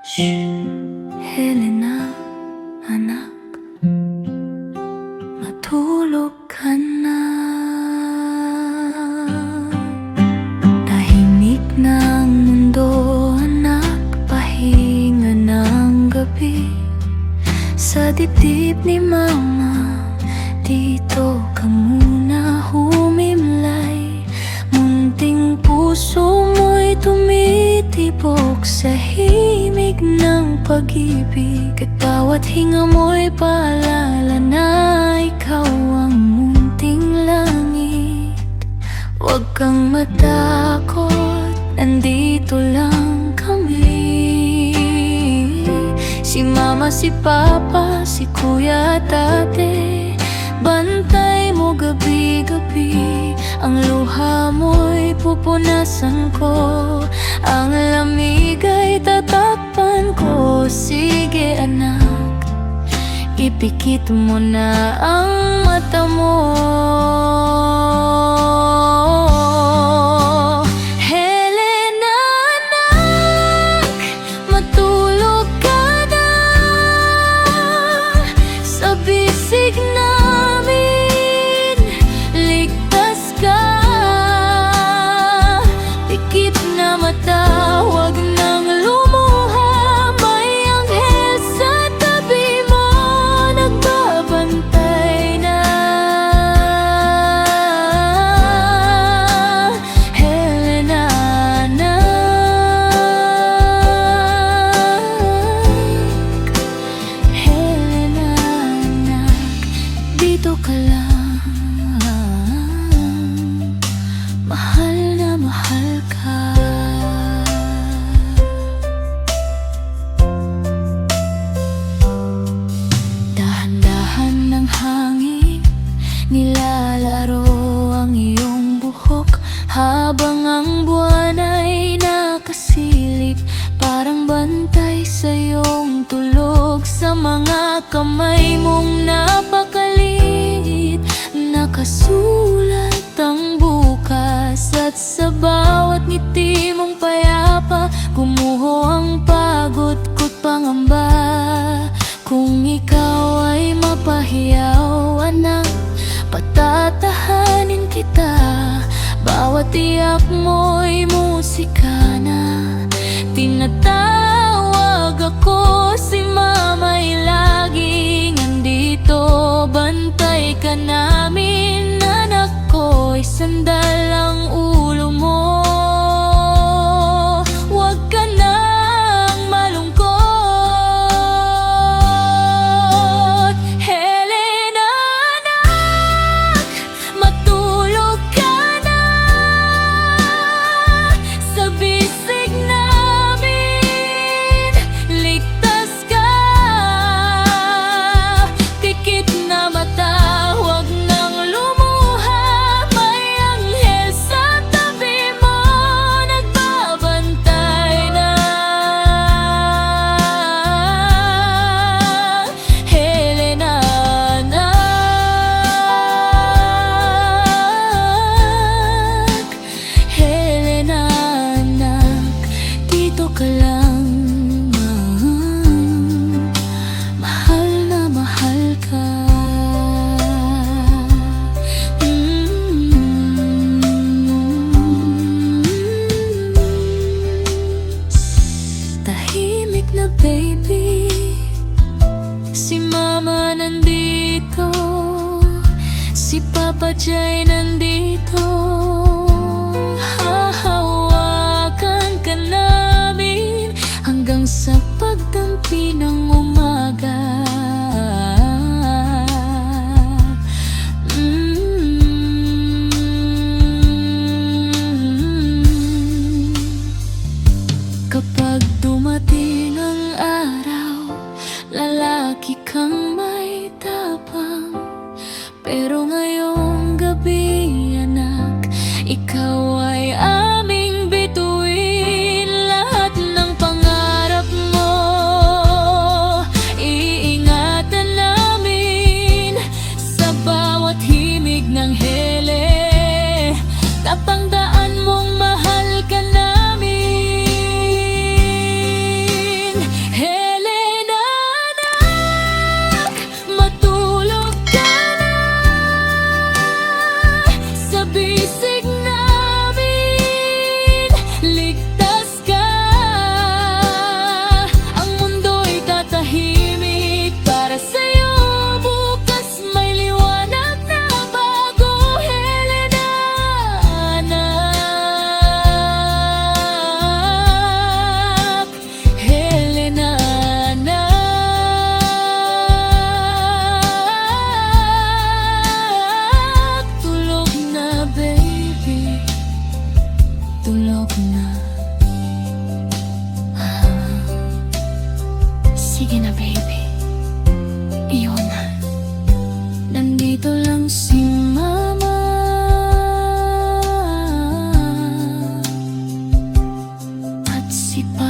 Shh, Helena, anak Matulog ka na Tahimik ang mundo, anak Pahinga ng gabi Sa dibdib ni Mama Dito ka muna humimlay Munting puso mo'y tumitibok Sa himig ng pag-ibig. At bawat hinga mo'y paalala na Ikaw ang munting langit. Huwag kang matakot, nandito lang kami. Si mama, si papa, si kuya at ate. Bantay mo gabi-gabi Ang luha mo'y pupunasan ko. Ang lamig ay tatakpan ko. Sige anak, ipikit mo na ang mata mo Habang ang buwan ay nakasilip Parang bantay sa iyong tulog Sa mga kamay mong napakaliit Nakasulat ang bukas At sa bawat ngiti mong payapa Gumuho ang pagod Bawat iyak mo'y ka lang Mahal. Na mahal ka. Tahimik na baby. Si mama nandito. Si papa Jay nandito dakikang be seen. Sige na baby, iyon na. Nandito lang si mama. At si pa